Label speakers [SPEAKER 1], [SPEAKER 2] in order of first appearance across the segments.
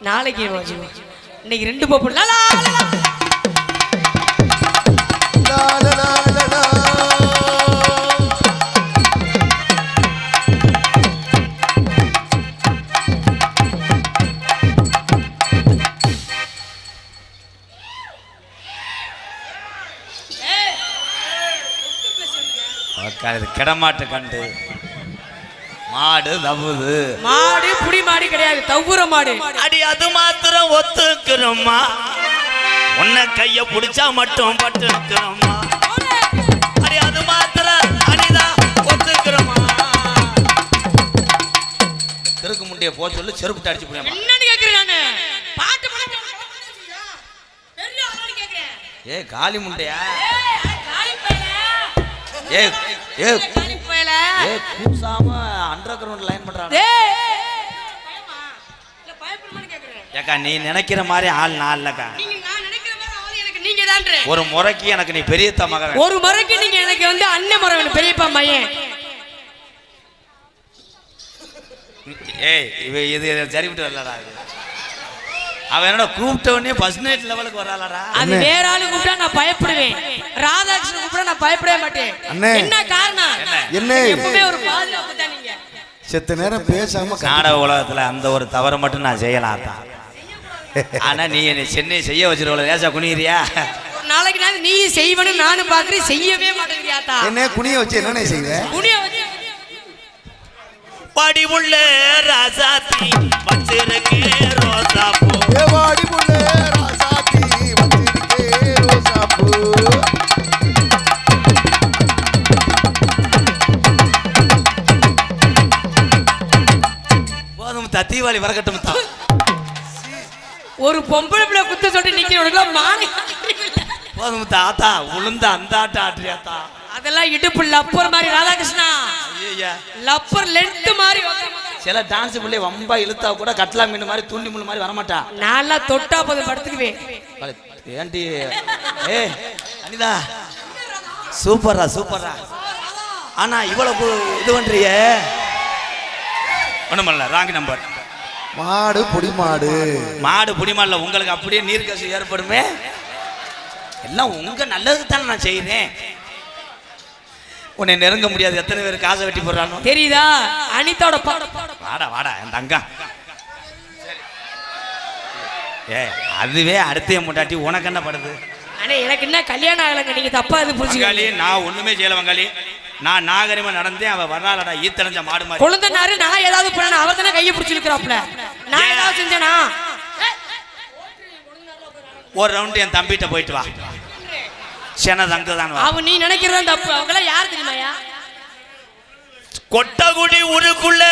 [SPEAKER 1] நாளைக்கு இன்னைக்கு ரெண்டு போப்பு.
[SPEAKER 2] கிடமாட்டு கண்டு. மாடு தவுது.
[SPEAKER 1] மாடு புடி மாடு கிடையாது தவ்வுற மாடு.
[SPEAKER 2] அடி அது மாத்திரம் ஒத்துக்கிறோமா உன்னை கைய புடிச்சா மட்டும் பட்டுக்கிறோமா அடி அது மாத்திரம் அடிதான் ஒத்துக்கிறோமா இந்த கிறுக்கு முட்டைய போ சொல்லு செருப்பு அடிச்சு போயமா
[SPEAKER 1] என்னன்னு கேக்குறேன் நானு? பாட்டு
[SPEAKER 2] ஏ காலி முண்டையா
[SPEAKER 1] காளி பயலே.
[SPEAKER 2] ஏ ஏ. ஏ கூசாம கிரவுண்ட் லைன் பண்றான்
[SPEAKER 1] டேய். பயமா? இல்ல பயப்படுமான்னு கேக்குறேன்.
[SPEAKER 2] ஏக்கா நீ நினைக்கிற மாதிரி ஆள் நான் இல்லக்கா
[SPEAKER 1] நீங்க நான் நினைக்கிற மாதிரி ஆளு எனக்கு நீங்க தான்றே.
[SPEAKER 2] ஒரு முறைக்கு எனக்கு நீ பெரிய மகன்
[SPEAKER 1] ஒரு முறைக்கு நீங்க எனக்கு வந்து அண்ணன் முறை வேணும் பெரியப்பா மையன்
[SPEAKER 2] ஏய் இவ இது சரிவிட்டு வரலடா அவன் என்னடா கூப்பிட்ட உடனே ஃபர்ஸ்ட் நைட் லெவலுக்கு வராளடா
[SPEAKER 1] அது வேற ஆளு கூப்பிட்டா நான் பயப்படுவேன் ராதாகிருஷ்ணன் கூப்பிட்டா நான் பயப்படவே மாட்டேன். என்ன காரணம்
[SPEAKER 2] என்ன?
[SPEAKER 1] எப்பவுமே ஒரு பாதுகாப்பு
[SPEAKER 3] செத்த நேரம் பேசாம
[SPEAKER 2] நாடக உலகத்துல அந்த ஒரு தவறை மட்டும் நான் செய்யலாம் தான் ஆனா நீ என்னை சென்னை செய்ய வச்சிருவல லேசா குனிகிறியா
[SPEAKER 1] ஒரு நாளைக்கு நான் நீ செய்வனு நானும் பாக்குறேன் செய்யவே மாட்டேங்கிறியாத்தா?
[SPEAKER 3] என்ன குனிய வச்சு என்னண்ணே செய்வ?
[SPEAKER 1] புனிய வச்சு
[SPEAKER 2] படி உள்ள ராசாத்தி வச்சிருக்கே ரோசா பூ.
[SPEAKER 3] ஏவாடி
[SPEAKER 2] போதும் தா தீபாவளி வரக்கட்டும் தா
[SPEAKER 1] ஒரு பொம்பளை பிள்ளை குத்த சொல்லிட்டு நிக்கிறவனுக்குலாம் மானி
[SPEAKER 2] போதும் தா ஆத்தா உளுந்த அந்த ஆட்ட ஆட்டுறியாத்தா
[SPEAKER 1] அதெல்லாம் இடுப்பு லப்பர் மாதிரி ராதாகிருஷ்ணா. லப்பர் லென்த் மாதிரி.
[SPEAKER 2] சில டான்ஸ் பிள்ளை வம்பா இழுத்தா கூட கட்லா மீன் மாதிரி தூண்டி முள் மாதிரி வரமாட்டா.
[SPEAKER 1] நான்லாம் தொட்டா போதும் படுத்துக்குவேன்.
[SPEAKER 2] ஏன்டி ஏ அனிதா. சூப்பரா சூப்பரா ஆனா இவ்வளவு இது பண்றியே. ஒண்ணுமில்ல ராங் நம்பர்
[SPEAKER 3] மாடு பொடி மாடு
[SPEAKER 2] மாடு உங்களுக்கு அப்படியே நீர் கசி ஏற்படுமே? எல்லாம் உங்க நல்லதுக்கு தானே நான் செய்றேன். உன்னை நெருங்க முடியாது எத்தனை பேர் காசை வெட்டி போடுறானோ?
[SPEAKER 1] தெரியுதா? அனிதாவோட
[SPEAKER 2] வாடா வாடா என் தங்கா. ஏ அதுவே அடுத்த முட்டாட்டி உனக்கு என்ன படுது?
[SPEAKER 1] அண்ணே எனக்கு என்ன கல்யாணம் ஆகலைங்க நீங்க தப்பா இது புரிஞ்சுக்காளி
[SPEAKER 2] நான் ஒண்ணுமே செய்யல வங்காளி. நான் நாகரிகமா நடந்தேன் அவ வர்றாளடா ஈத்தடைஞ்ச மாடு மாதிரி.
[SPEAKER 1] குழந்தைனாரு நான் ஏதாவது பண்ண அவர் தானே கையை பிடிச்சி இருக்கிறாப்ல நான் ஏதாவது செஞ்சேனா?
[SPEAKER 2] ஒரு ரவுண்டு என் தம்பிட்ட போயிட்டு வா. சென தங்க தான் வா
[SPEAKER 1] அவன் நீ நினைக்கிறதா தப்பு. அவங்க எல்லாம் யார் தெரியுமாயா
[SPEAKER 2] கொட்டகுடி ஊருக்குள்ள.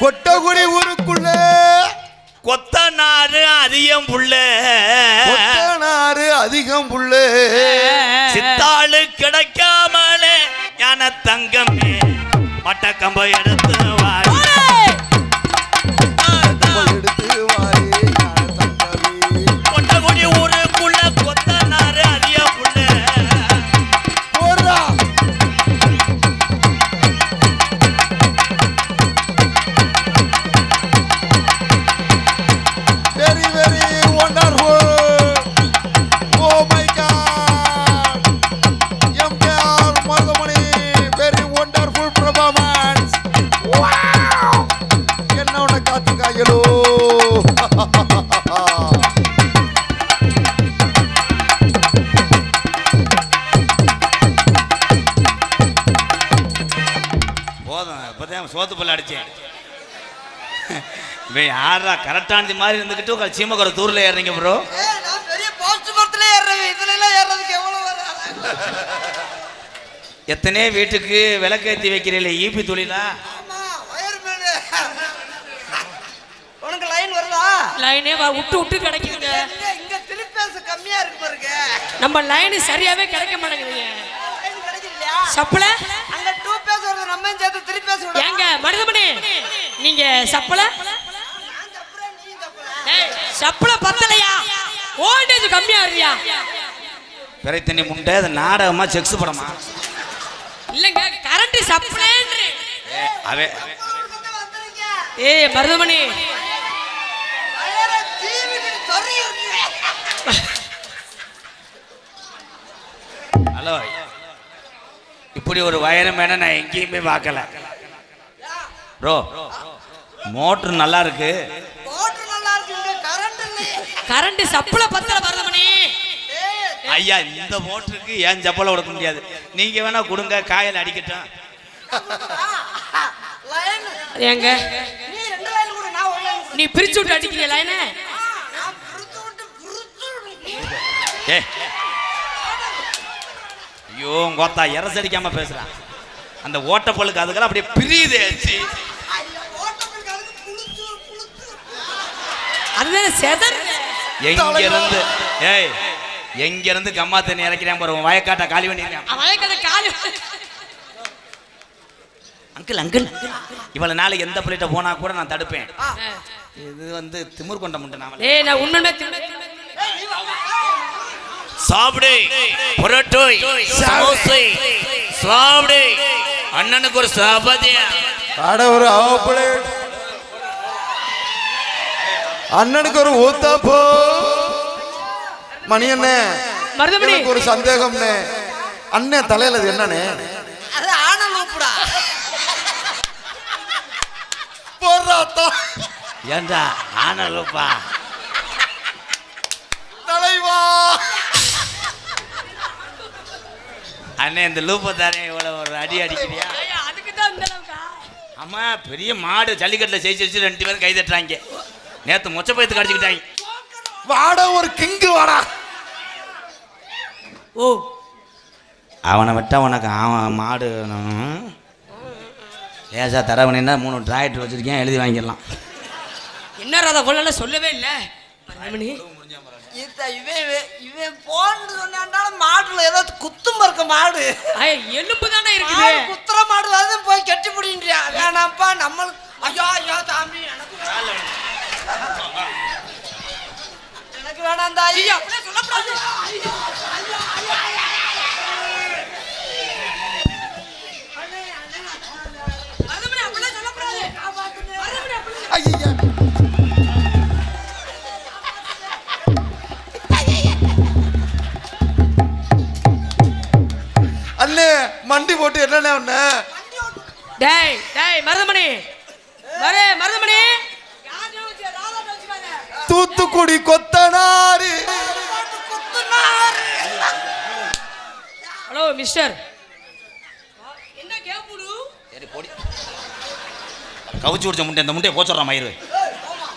[SPEAKER 3] கொட்டகுடி ஊருக்குள்ள.
[SPEAKER 2] கொத்த நாறு அதிகம் புள்ள
[SPEAKER 3] கொத்தனாரு அதிகம் புள்ளே
[SPEAKER 2] சித்தாளு கிடைக்காமலே ஞான தங்கமே மட்டக்கம்ப எடுத்து இப்போதான் சோத்து பல்ல அடிச்சேன். இவன் யாரா கரெக்டானது மாதிரி இருந்துக்கிட்டு உங்க சீமக்குற தூரில் ஏறுறீங்க ப்ரோ
[SPEAKER 4] நான் பெரிய போஸ்ட் மரத்துல ஏறுறேன். இதுல எல்லாம் ஏறுறதுக்கு எவ்வளவு வரும்?
[SPEAKER 2] எத்தனை வீட்டுக்கு விளக்கேற்றி வைக்கிறீங்களே ஈபி தொழிலா
[SPEAKER 4] ஆமா வயர்மேனு உனக்கு லைன் வருதா?
[SPEAKER 1] லைனே வா- விட்டு விட்டு கிடைக்குதுங்க.
[SPEAKER 4] இங்க திருப்பேச கம்மியா இருக்கு பாருங்க.
[SPEAKER 1] நம்ம லைன் சரியாவே கிடைக்க மாட்டேங்குதுங்க.
[SPEAKER 4] லைன் கிடைக்கலையா
[SPEAKER 1] சப்பல
[SPEAKER 4] அங்க டூ பேஸ் வருது நம்ம சேர்த்து த்ரீ பேஸ் விட
[SPEAKER 1] ஏங்க மருதமணி நீங்க சப்பல? சப்பல பத்தலையா? ஓல்டேஜ் கம்மியா இருக்கியா?
[SPEAKER 2] பிறை தண்ணி முண்டை அது நாடகமா செக்ஸ் படமா?
[SPEAKER 1] இல்லங்க கரண்ட் சப்ளைன்றே ஏய் மருதமணி.
[SPEAKER 2] ஹலோ. இப்படி ஒரு வயரம் வேணா நான் எங்கேயுமே பார்க்கல. ப்ரோ மோட்ரு நல்லா இருக்கு.
[SPEAKER 4] மோட்டர் நல்லா இருக்குங்க கரண்ட்
[SPEAKER 1] சப்புல பத்தல மருதமணி
[SPEAKER 4] ஏய்,
[SPEAKER 2] ஐயா இந்த மோட்டருக்கு ஏன் ஜப்பல கொடுக்க முடியாது? நீங்க வேணா கொடுங்க காயல் அடிக்கட்டும்.
[SPEAKER 1] ஏங்க?
[SPEAKER 4] நீ
[SPEAKER 1] பிரிச்சு விட்டு அடிக்கிறீங்க லைனே?
[SPEAKER 2] ஏ ஐயோ கோத்தா எரசடிக்காம பேசுறான் அந்த ஓட்டப்பழுக்கு அதுக்கெல்லாம் அப்படியே பிரியுதே சி.
[SPEAKER 4] ஐயா ஓட்டத்துக்கு அதுக்கு புளுத்து புளுத்து
[SPEAKER 1] அதுதான் செதர்
[SPEAKER 2] எங்க இருந்து ஏய் எங்க இருந்து கம்மா தண்ணி இறக்கிறேன் பாரு வயக்காட்டை காலி பண்ணிருக்கேன். அங்கிள் அங்கிள் இவ்வளவு நாளைக்கு எந்த பிள்ளைகிட்ட போனா கூட நான் தடுப்பேன். இது வந்து திமிர் கொண்ட முட்டை
[SPEAKER 1] நான் உண்மையுமே
[SPEAKER 2] சாப்பிடு. புரோட்டோய். சமோசை. சாப்பிடு. அண்ணனுக்கு ஒரு சாபதியா
[SPEAKER 3] அட ஒரு அண்ணனுக்கு ஒரு ஊத்தாப்போ. மணி அண்ணே எனக்கு ஒரு சந்தேகம்னே அண்ணன் தலையில அது என்னண்ணே?
[SPEAKER 4] அது
[SPEAKER 3] போடுறாத்தா
[SPEAKER 2] ஏண்டா ஆனலப்பா
[SPEAKER 3] தலைவா.
[SPEAKER 2] அண்ணே இந்த லூப்பை தானே இவ்வளவு ஒரு அடி அடிக்கிறியா?
[SPEAKER 1] அதுக்கு தான் இந்த
[SPEAKER 2] பெரிய மாடு ஜல்லிக்கட்டுல ஜெயிச்சு வச்சு ரெண்டு பேரும் கை தட்டுறாங்க. நேத்து மொச்ச பயத்துக்கு அடிச்சுக்கிட்டாங்க.
[SPEAKER 3] வாடா ஒரு கிங்கு வாடா.
[SPEAKER 1] ஓ
[SPEAKER 2] அவனை விட்டா உனக்கு அவன் மாடு. லேசா தரவனா மூணு டிராக்டர் வச்சிருக்கேன் எழுதி வாங்கிடலாம்.
[SPEAKER 1] என்ன ராதா சொல்லவே இல்ல.
[SPEAKER 4] இத இவன் இவன் போன்னு சொன்னாண்டாலும் மாடுல ஏதோ குத்தும் இருக்க மாடு.
[SPEAKER 1] எலும்பு தானே
[SPEAKER 4] மாடு
[SPEAKER 1] இருக்குது
[SPEAKER 4] குத்துற மாடு வந்து போய் கட்டி பிடிங்கிறியா. வேணாம்ப்பா நம்மளுக்கு ஐயோ ஐயோ தாம்பி எனக்கு. எனக்கு வேணாம் தாயி.
[SPEAKER 1] அப்படியே.
[SPEAKER 3] மண்டி போட்டு என்னண்ணே ஒண்ணு
[SPEAKER 1] டேய் டேய் மருதமணி. மரே மருதமணி.
[SPEAKER 3] தூத்துக்குடி கொத்தனாரு
[SPEAKER 1] ஹலோ மிஸ்டர். என்ன கேப்புடு
[SPEAKER 2] சரி போடி. கவுச்சு குடிச்ச முட்டை இந்த முட்டையை போச்சுடுறான் மயிறு.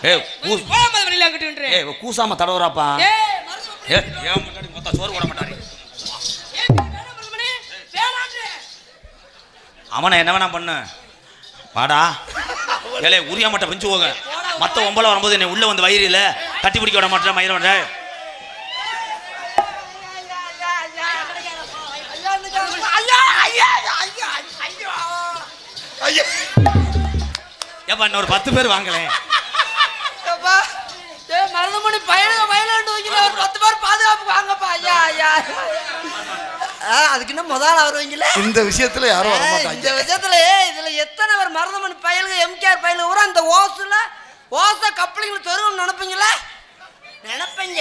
[SPEAKER 2] ஏ கூசாம தடவுறாப்பா.
[SPEAKER 1] ஏய் மருதமணி
[SPEAKER 2] ஏ ஏன் முன்னாடி மொத்தம் சோறு போட மாட்டாரு
[SPEAKER 1] ஏய் வேணாம் மருதமணி வேணாம்னு
[SPEAKER 2] அவனை என்ன வேணா பண்ணு. வாடா. ஏழை உரியா மாட்ட பிஞ்சு போக. மற்ற ஒம்பளை வரும்போது என்னை உள்ளே வந்து வயிறில கட்டி பிடிக்க விட மாட்டேன் மயிர
[SPEAKER 4] ஐயா ஐயா
[SPEAKER 2] ஏப்பா இன்னொரு பத்து பேர் வாங்கலேன்
[SPEAKER 4] அப்பா, ஏய், மருதமணி வைக்கல ஒரு பத்து பேர் பாதுகாப்பு வாங்கப்பா. ஐயா ஐயா. அதுக்கு இன்னும் முதல்ல வருவீங்களே?
[SPEAKER 3] இந்த விஷயத்துல யாரும் வர
[SPEAKER 4] இந்த
[SPEAKER 3] மாட்டாங்க
[SPEAKER 4] விஷயத்துல இதுல எத்தனை பேர் மருதமணி பயலுக எம்கேஆர் பயலுக பூரா இந்த ஓசுல? ஓச கப்பலிங்களை தருவோம் நினைப்பீங்களா? நினைப்பீங்க.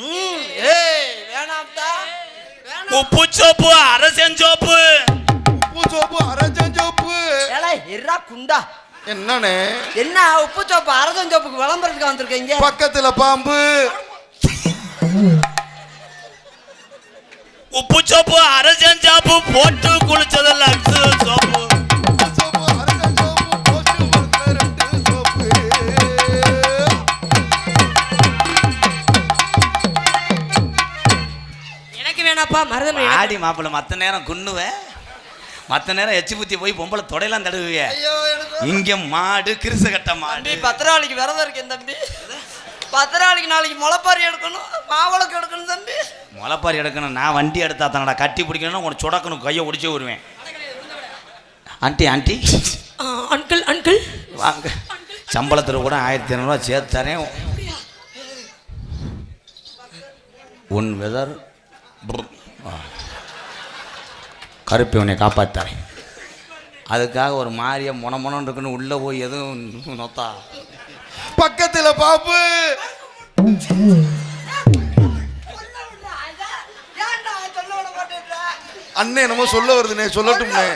[SPEAKER 4] ம் ஏய் வேணாம்தா வேணாம்
[SPEAKER 2] உப்பு சோப்பு அரசன் சோப்பு
[SPEAKER 3] உப்பு சோப்பு அரஞ்சோப்பு
[SPEAKER 4] ஏலே இருடா குண்டா.
[SPEAKER 3] என்னண்ணே?
[SPEAKER 4] என்ன உப்பு சோப்பு அரசன் சோப்புக்கு விளம்பரத்துக்கு வந்திருக்கீங்க?
[SPEAKER 3] பக்கத்துல பாம்பு.
[SPEAKER 2] உப்பு சோப்பு அரசன் சோப்பு போட்டு குளிச்சதல்ல சோப்பு.
[SPEAKER 1] எனக்கு வேணாப்பா மருதமணி
[SPEAKER 2] ஆடி மாப்பிள்ள மத்த நேரம் குன்னுவேன் மத்த நேரம் எச்சி புத்தி போய் பொம்பளை தொடையெல்லாம் தடவுவிய. இங்க மாடு கிருச கட்ட மாடு.
[SPEAKER 4] தம்பி பத்திராளிக்கு விரதம் இருக்கேன் தம்பி. பத்திராளிக்கு நாளைக்கு முளைப்பாரி எடுக்கணும் மாவளக்கு எடுக்கணும் தம்பி.
[SPEAKER 2] முளைப்பாரி எடுக்கணும். நான் வண்டி எடுத்தா தானடா. கட்டி பிடிக்கணும்னா உனக்கு சுடக்கணும். கையை ஒடிச்சே வருவேன். ஆண்டி ஆண்டி
[SPEAKER 1] அங்கிள் அங்கிள்
[SPEAKER 2] வாங்க. சம்பளத்தில் கூட ஆயிரத்தி இரநூறுவா சேர்த்து தரேன். உன் வெதர் கருப்பை உன்னை காப்பாத்தாரேன் அதுக்காக ஒரு மாதிரியா முன முனன்னு இருக்குன்னு உள்ளே போய் எதுவும் நொத்தா.
[SPEAKER 3] பக்கத்துல பாம்பு அண்ணே என்னமோ சொல்ல வருதுண்ணே சொல்லட்டும்ண்ணே.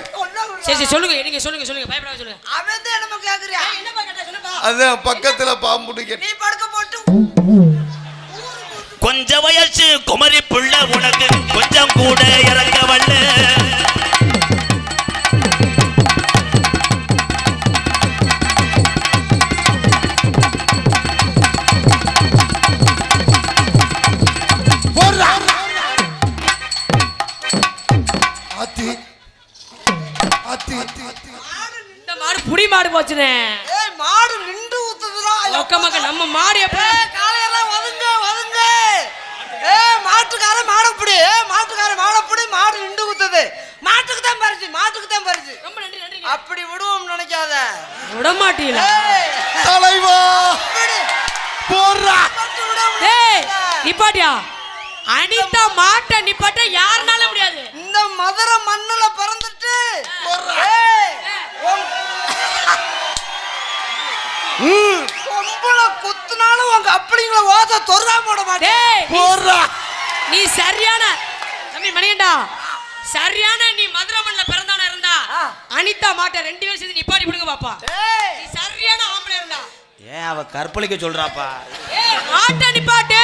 [SPEAKER 1] சரி சரி சொல்லுங்க நீங்க சொல்லுங்க சொல்லுங்க பயப்படாம சொல்லுங்க.
[SPEAKER 4] அவன் தான் என்னமோ கேக்குறியா?
[SPEAKER 1] என்னப்பா கேட்டா சொல்லுப்பா.
[SPEAKER 3] அதான் பக்கத்துல பாம்புன்னு கேட்டேன்
[SPEAKER 4] நீ படுக்க போட்டு
[SPEAKER 2] கொஞ்ச வயசு குமரி புள்ள உனக்கு கொஞ்சம் கூட இறங்க வல்ல
[SPEAKER 1] புடி மாடு
[SPEAKER 4] ஏய் நின்று ஊத்துதுடா.
[SPEAKER 1] ஒக்க மக்க நம்ம மாடு எப்படி
[SPEAKER 4] ஏய், காளையெல்லாம் ஒதுங்க ஒதுங்க ஏ மாட்டுக்கார மாடப்புடி ஏ மாட்டுக்கார மாடப்புடி மாடு நின்று ஊத்துது. மாட்டுக்கு தான் பறிச்சு மாட்டுக்கு தான் பறிச்சு
[SPEAKER 1] ரொம்ப நன்றி நன்றி.
[SPEAKER 4] அப்படி விடுவோம் நினைக்காத.
[SPEAKER 1] விட மாட்டீங்களா
[SPEAKER 4] ஏய்,
[SPEAKER 3] தலைவா போடுறா.
[SPEAKER 1] நிப்பாட்டியா? அனிதா மாட்டை நிப்பாட்ட யாருனால முடியாது.
[SPEAKER 4] இந்த மதுரை மண்ணுல பிறந்துட்டு ஏய், உன்- ம், கொம்புல குத்துனாலும் உங்க அப்படிங்கள ஓத தொறா போட மாட்டேன்.
[SPEAKER 1] நீ- சரியான தம்பி மணிகண்டா. சரியான நீ மதுரை மண்ணில் பிறந்தவனா இருந்தா. அனிதா மாட்டை ரெண்டு பேரும் சேர்ந்து நிப்பாட்டி விடுங்க பாப்பா. நீ சரியான ஆம்பளை இருந்தா.
[SPEAKER 2] ஏன் அவ கற்பழிக்க சொல்றாப்பா?
[SPEAKER 1] மாட்டை நிப்பாட்டு.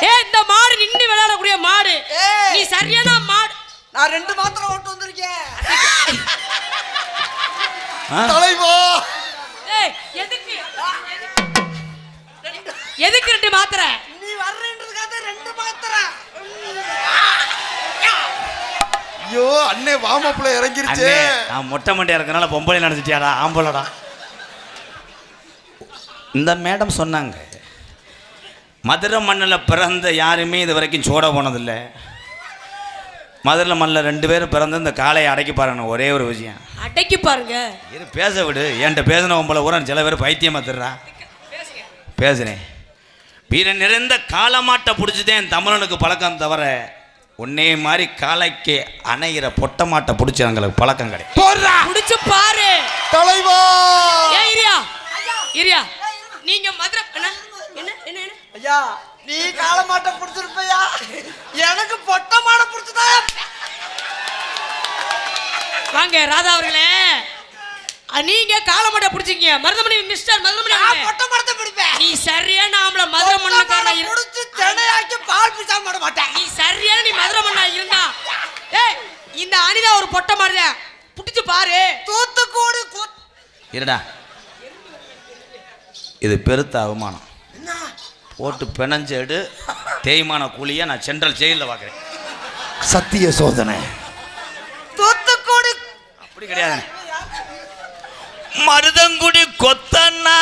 [SPEAKER 4] ஏய்
[SPEAKER 1] இந்த மாடு நின்னு விளையாடக்கூடிய மாடு. நீ சரியான மாடு.
[SPEAKER 4] நான் ரெண்டு மாத்திரம் ஓட்டு வந்திருக்கேன்?
[SPEAKER 3] தலைவா.
[SPEAKER 1] ஏய் எதுக்கு எதுக்கு ரெண்டு மாத்திரை?
[SPEAKER 4] நீ வர்றேன்றதுக்காக ரெண்டு மாத்திரம்
[SPEAKER 3] ஐயோ அண்ணே வாமப்புல இறங்கிருச்சே.
[SPEAKER 2] நான் மொட்டை மண்டையா இருக்கனால பொம்பளை நினைச்சிட்டியாடா ஆம்பளடா. இந்த மேடம் சொன்னாங்க மதுரை மண்ணில் பிறந்த யாருமே இது வரைக்கும் சோட போனதில்லை. மதுரை மண்ணில் ரெண்டு பேரும் பிறந்து இந்த காளையை அடக்கி பாருங்க ஒரே ஒரு விஷயம்.
[SPEAKER 1] அடக்கி பாருங்க.
[SPEAKER 2] இரு பேச விடு. என்கிட்ட பேசின பொம்பளை ஊரா சில பேர் பைத்தியமா திருறா பேசுனேன் வீரன் நிறைந்த காளமாட்டை பிடிச்சதே என் தமிழனுக்கு பழக்கம் தவிர உன்னே மாதிரி காளைக்கு அணையிற பொட்டை மாட்டை பிடிச்சி எங்களுக்கு பழக்கம் கிடையாது.
[SPEAKER 3] போடுறா!
[SPEAKER 1] புடிச்சு பாரு!
[SPEAKER 3] தலைவா!
[SPEAKER 1] ஏன் இரியா! இரியா! நீங்க மதுரை என்ன? என்ன என்ன என்ன?
[SPEAKER 4] ஐயா நீ கால மாட்டை பிடிச்சிருப்பையா? எனக்கு பொட்ட மாடை பிடிச்சதா?
[SPEAKER 1] வாங்க ராதா அவர்களே! நீங்க காலமாட்ட பிடிச்சிங்க மருதமணி மிஸ்டர் மருதமணி
[SPEAKER 4] நான். பொட்ட மாடத்தை பிடிப்பேன்.
[SPEAKER 1] நீ சரியான ஆம்பளை மதுரை மண்ணுக்காரனா இரு
[SPEAKER 4] பிடிச்சி சென்னையாக்கி பால் பிசா மாட மாட்டேன்.
[SPEAKER 1] நீ சரியான நீ மதுரை மண்ணா இருந்தா. ஏய் இந்த அனிதா ஒரு பொட்டை மாடுத. புடிச்சு பாரு.
[SPEAKER 4] தூத்துக்குடி குத்-
[SPEAKER 2] இருடா. இது பெருத்த அவமானம். போட்டு பிணைஞ்சு எடு தேய்மான கூலியை நான் சென்ட்ரல் ஜெயிலில் பார்க்குறேன்
[SPEAKER 3] சத்திய சோதனை.
[SPEAKER 4] தூத்துக்குடி
[SPEAKER 2] அப்படி கிடையாது மருதங்குடி கொத்தனாரு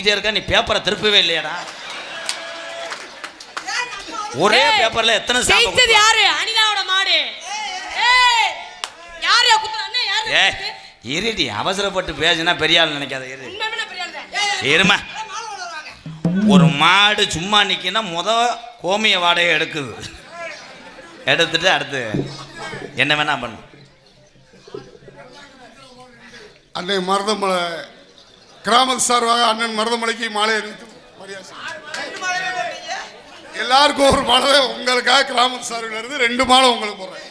[SPEAKER 2] குத்திக்கிட்டே இருக்க நீ பேப்பரை திருப்பவே இல்லையாடா. ஒரே பேப்பர்ல எத்தனை
[SPEAKER 1] ஜெயிச்சது யாரு? அனிதாவோட மாடு. யார் யார்
[SPEAKER 2] ஏ இருடி அவசரப்பட்டு பேசுனா பெரிய ஆள் நினைக்காத இரு. இருமா. ஒரு மாடு சும்மா நிற்கினா முத கோமிய வாடகை எடுக்குது. எடுத்துட்டு அடுத்து என்ன வேணா பண்ணு.
[SPEAKER 5] அன்னை மருதமலை கிராமத்து சார்பாக அண்ணன் மருதமலைக்கு மாலை அணிவித்து. எல்லாருக்கும் ஒரு மாலை உங்களுக்காக கிராமத்து சார்பில் இருந்து ரெண்டு மாலை உங்களுக்கு போடுறேன்.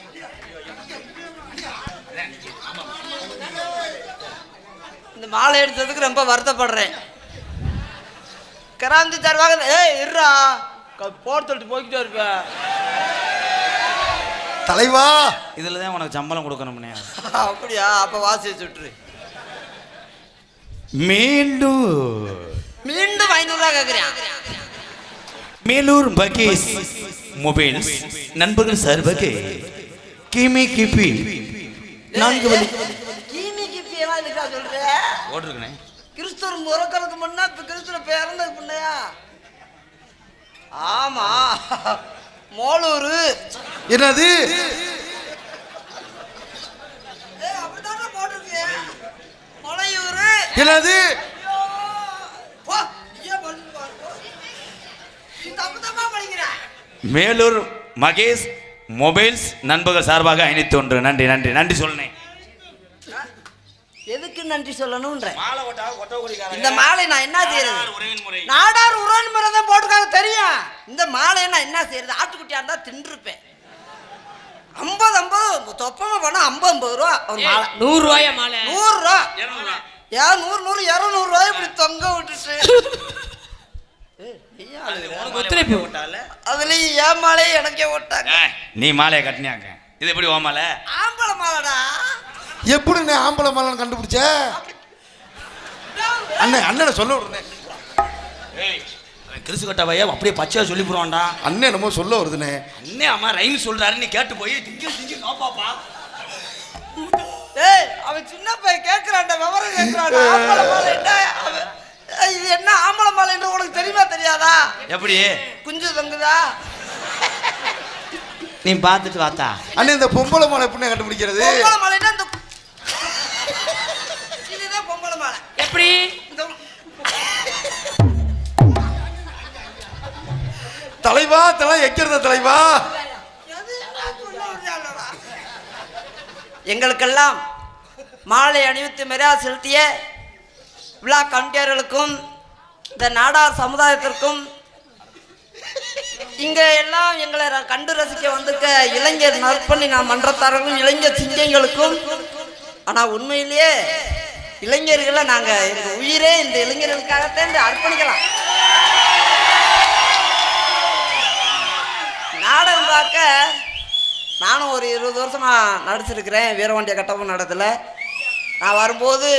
[SPEAKER 4] இந்த மாலை எடுத்ததுக்கு ரொம்ப வருத்தப்படுறேன். கிராந்தி தருவாங்க ஏய் இருடா. க- போட சொல்லிட்டு போய்கிட்டே இருப்ப.
[SPEAKER 3] தலைவா!
[SPEAKER 2] இதில் தான் உனக்கு சம்பளம் கொடுக்கணும்னே
[SPEAKER 4] அப்படியா? அப்ப வாசி சுட்டுரு
[SPEAKER 2] மீண்டும்
[SPEAKER 4] மீண்டும் ஐநூறுரூவா கேட்குறேன்
[SPEAKER 2] மேலூர் பகேஷ் மொபைல்ஸ். நண்பர்கள் சார்பாக கிமி கிபி நான்கு வழி.
[SPEAKER 4] கீமி கிப்பி எல்லாம் இருக்கா சொல்ற?
[SPEAKER 2] ஓட்டிருக்கனே
[SPEAKER 4] கிறிஸ்துவர் முறக்கிறதுக்கு முன்னா இப்ப கிறிஸ்துவர் பிறந்ததுக்கு முன்னையா ஆமா. மோலூர்.
[SPEAKER 3] என்னது?
[SPEAKER 4] அப்படித்தானே
[SPEAKER 3] என்னது?
[SPEAKER 4] போ, நீயே படிச்சு பாரு, போ. நீ தப்பு தப்பா படிக்கிற.
[SPEAKER 2] மேலூர் மகேஷ் மொபைல்ஸ் நண்பர்கள் சார்பாக ஐநூத்தி ஒன்று. நன்றி நன்றி நன்றி சொல்லேன்
[SPEAKER 4] எதுக்கு நன்றி சொல்லணும்ன்ற? இந்த மாலை நான் என்ன செய்யறது? நாடார் உறன் முறை தான் போட்டுருக்காங்க தெரியும். இந்த மாலை நான் என்ன செய்யறது? ஆட்டுக்குட்டியா இருந்தா தின்றுப்பேன். ஐம்பது ஐம்பது தொப்பமா பண்ணா ஐம்பது ஐம்பது ரூபா ஒரு மாலை.
[SPEAKER 1] நூறு ரூபாயா மாலை?
[SPEAKER 4] நூறு ரூபா. ஏன் நூறு நூறு இரநூறு ரூபாய் இப்படி தொங்க
[SPEAKER 1] ஒத்துழைப்பு.
[SPEAKER 4] அதுலயும் ஏன் மாலையை எனக்கே ஓட்டாங்க?
[SPEAKER 2] நீ மாலையை கட்டினியாங்க இது எப்படி ஓ மாலை?
[SPEAKER 4] ஆம்பளை மாலைடா.
[SPEAKER 3] எப்படி நீ ஆம்பளை மலன் கண்டுபிடிச்ச? அண்ணன் அண்ணனை சொல்ல விடுறேன்
[SPEAKER 2] கிறிஸ்து கட்டாவையா அப்படியே பச்சையா சொல்லி போடுவான்டா.
[SPEAKER 3] அண்ணன் என்னமோ சொல்ல வருதுண்ணே.
[SPEAKER 2] அண்ணே அம்மா ரைம் சொல்றாரு நீ கேட்டு போய் திங்க திங்க காப்பாப்பா.
[SPEAKER 4] ஏய் அவன் சின்ன பையன் கேட்கிறான்டா விவரம் கேட்கிறான்டா ஆம்பளை மாலை என்ன அவன் ஏய், இது என்ன ஆம்பளை மாலைன்னு உனக்கு தெரியுமா தெரியாதா?
[SPEAKER 2] எப்படி?
[SPEAKER 4] குஞ்சு தொங்குதா?
[SPEAKER 2] நீ பார்த்துட்டு வாத்தா.
[SPEAKER 3] அண்ணன் இந்த பொம்பளை மலை எப்படி கண்டுபிடிக்கிறது?
[SPEAKER 4] பொம்பளை மாலைன்னா இந்த இதுதான் பொம்பளை மாலை.
[SPEAKER 1] எப்படி?
[SPEAKER 4] இந்த
[SPEAKER 3] தலைவா தலை எக்கிறத தலைவா?
[SPEAKER 4] எங்களுக்கெல்லாம் மாலை அணிவித்து மரியாதை செலுத்திய விழா கமிட்டியர்களுக்கும் இந்த நாடார் சமுதாயத்திற்கும் இங்கே எல்லாம் எங்களை ர- கண்டு ரசிக்க வந்திருக்க இளைஞர் நற்பணி நான் மன்றத்தாரர்களும் இளைஞர் சிங்கங்களுக்கும் ஆனால் உண்மையிலேயே இளைஞர்களை நாங்கள் எங்கள் உயிரே இந்த இளைஞர்களுக்காகத்தான் அர்ப்பணிக்கலாம். நாடகம் பார்க்க நானும் ஒரு இருபது வருஷமாக நடிச்சிருக்கிறேன் வீரவாண்டிய கட்டபொம்மன் நடத்தில் நான் வரும்போது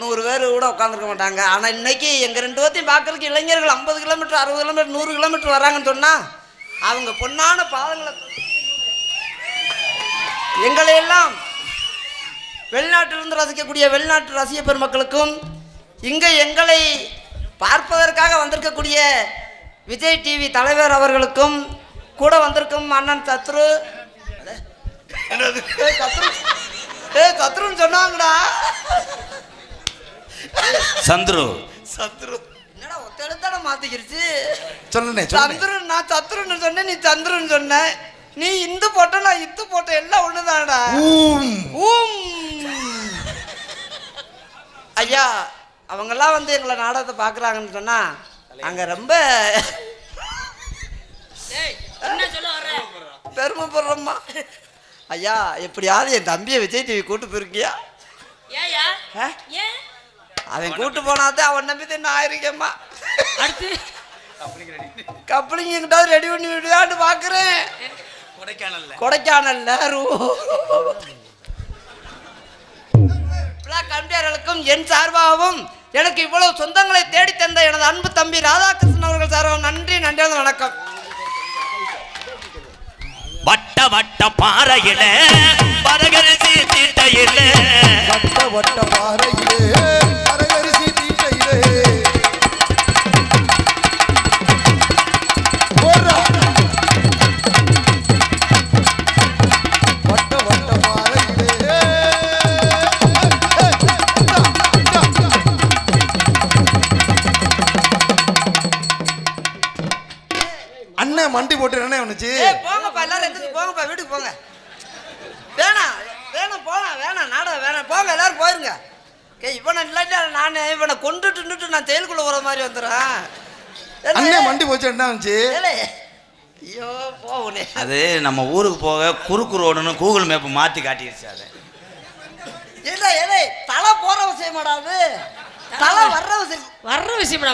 [SPEAKER 4] நூறு பேர் கூட உட்காந்துருக்க மாட்டாங்க. ஆனால் இன்னைக்கு எங்கள் ரெண்டு பேர்த்தையும் பார்க்கறதுக்கு இளைஞர்கள் ஐம்பது கிலோமீட்டர் அறுபது கிலோமீட்டர் நூறு கிலோமீட்டர் வராங்கன்னு சொன்னால் அவங்க பொன்னான பாதங்களை தொட்டு எங்களை எல்லாம் வெளிநாட்டிலிருந்து ரசிக்கக்கூடிய வெளிநாட்டு ரசிக பெருமக்களுக்கும் இங்கே எங்களை பார்ப்பதற்காக வந்திருக்கக்கூடிய விஜய் டிவி தலைவர் அவர்களுக்கும் கூட வந்திருக்கும் அண்ணன் சத்ரு. சத்ரு. ஏய் சத்ருன்னு சொன்னாங்கடா.
[SPEAKER 2] சந்துரு.
[SPEAKER 3] சத்ரு.
[SPEAKER 4] என்னடா ஒத்தெழுத்தான மாத்திக்கிருச்சு?
[SPEAKER 3] சொல்லுண்ணே சொல்லுண்ணே
[SPEAKER 4] சந்துரு நான் சத்ருன்னு சொன்னேன் நீ சந்துருன்னு சொன்ன. நீ இந்து போட்ட நான் இத்து போட்ட எல்லாம் ஒண்ணுதானடா?
[SPEAKER 3] ஊம்.
[SPEAKER 4] ஊம். ஐயா அவங்கெல்லாம் வந்து எங்களை நாடகத்தை பார்க்குறாங்கன்னு சொன்னா அங்க ரொம்ப
[SPEAKER 1] டேய், என்ன சொல்ல வர்ற?
[SPEAKER 4] பெருமைப்படுறோம்மா ஐயா எப்படியாவது என் தம்பியை விஜய் டிவி கூட்டு போயிருக்கியா?
[SPEAKER 1] ஏயா
[SPEAKER 4] ஆ?
[SPEAKER 1] ஏன்?
[SPEAKER 4] அவன் கூட்டு போனாதான் அவன் நம்பி தான் நான் இருக்கேம்மா
[SPEAKER 1] அடுத்து?
[SPEAKER 4] கப்பலிங் எங்கிட்டாவது ரெடி பண்ணி விடுவான்னு பார்க்குறேன்
[SPEAKER 2] கொடைக்கானல்ல.
[SPEAKER 4] கொடைக்கானல்ல ரூ- விழா கமிட்டியாளர்களுக்கும் என் சார்பாகவும் எனக்கு இவ்வளவு சொந்தங்களை தேடி தந்த எனது அன்பு தம்பி ராதாகிருஷ்ணன் அவர்கள் சார்பாகவும் நன்றி நன்றி வணக்கம்.
[SPEAKER 2] வட்ட வட்ட பாறையில பரகரிசி தீட்டையில.
[SPEAKER 3] வட்ட வட்ட பாறையிலே. போச்சு என்ன வந்துச்சு
[SPEAKER 4] ஏலே, ஐயோ போவுனே.
[SPEAKER 2] அது நம்ம ஊருக்கு போக குறுக்கு ரோடுன்னு கூகுள் மேப் மாத்தி காட்டிடுச்சு அது.
[SPEAKER 4] ஏடா ஏலே தலை போற விஷயமாடா அது. தலை வர்ற விஷயம்
[SPEAKER 1] வர்ற விஷயம்.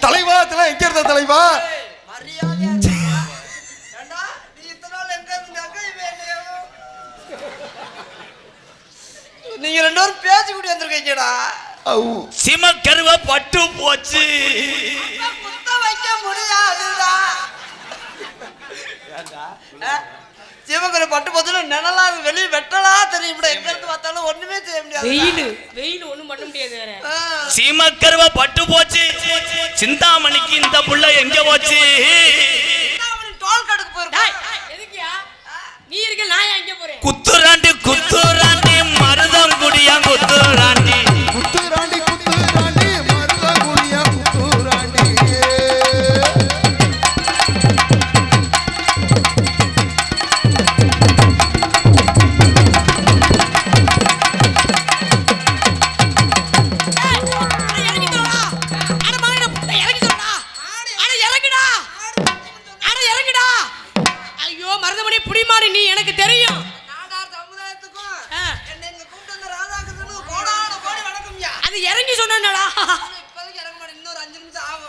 [SPEAKER 3] தலைவா தலை தலைவா?
[SPEAKER 4] எங்க இவன் என்னையோ- நீங்க ரெண்டு பேரும் பேசி கூட்டி வந்திருக்கீங்கடா.
[SPEAKER 3] அவு
[SPEAKER 2] சிமக்கருவ பட்டு போச்சு.
[SPEAKER 4] குத்த வைக்க முடியாதுடா சிவகுரு பட்டு போதுல நிழலா வெளியே வெட்டலா தெரியும். இப்படி எங்க இருந்து பார்த்தாலும் ஒண்ணுமே செய்ய முடியாது
[SPEAKER 1] வெயில். வெயில் ஒண்ணும் பண்ண முடியாது வேற.
[SPEAKER 2] சீமக்கருவ பட்டு போச்சு. சிந்தாமணிக்கு இந்த புள்ள எங்க போச்சு?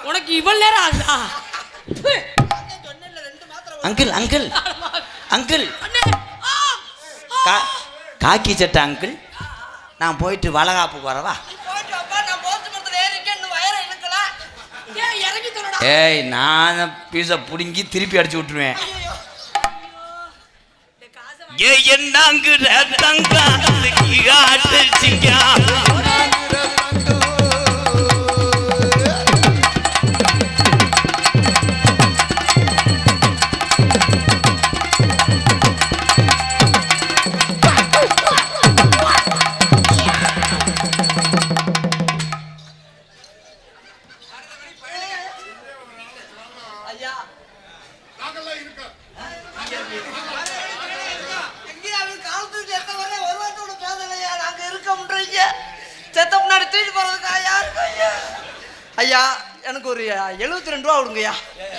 [SPEAKER 1] உனக்கு இவ்வளவு நேரம் ஆகுதா?
[SPEAKER 2] Uncle uncle. அங்கிள். காக்கி சட்டை அங்கிள். நான் போயிட்டு வளகாப்புக்கு வரவா
[SPEAKER 1] ஏய்,
[SPEAKER 2] நான் பீஸை பிடுங்கி திருப்பி அடிச்சு விட்டுருவேன். ஏ என்னங்கிற தங்காத்துக்கு
[SPEAKER 4] எழுபத்தி ரெண்டு ரூபா கொடுங்கய்யா.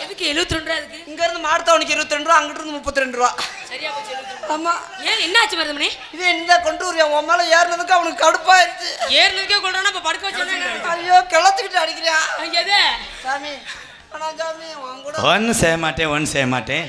[SPEAKER 1] எதுக்கு எழுபத்தி ரெண்டு ரூபா இருக்கு
[SPEAKER 4] இங்க இருந்து மாடுத்தவனுக்கு இருபத்தி ரெண்டு ரூபா அங்கிட்டு இருந்து முப்பத்தி ரெண்டு ரூபா.
[SPEAKER 1] சரியா போச்சு 72 ரூபா.
[SPEAKER 4] ஆமா.
[SPEAKER 1] ஏன் என்னாச்சு மருதமணி?
[SPEAKER 4] இது இந்த கொண்டு வரியா உன் மேல ஏறினதுக்கு அவனுக்கு கடுப்பாயிருச்சு.
[SPEAKER 1] ஏறினதுக்கே கொள்றானா இப்ப படுக்க வச்சா
[SPEAKER 4] ஐயோ கிளத்துக்கிட்டு அடிக்கிறியா?
[SPEAKER 1] எது?
[SPEAKER 4] சாமி. ஆனா சாமி உன் கூட
[SPEAKER 2] ஒன்றும் செய்ய மாட்டேன் ஒன்றும் செய்ய மாட்டேன்.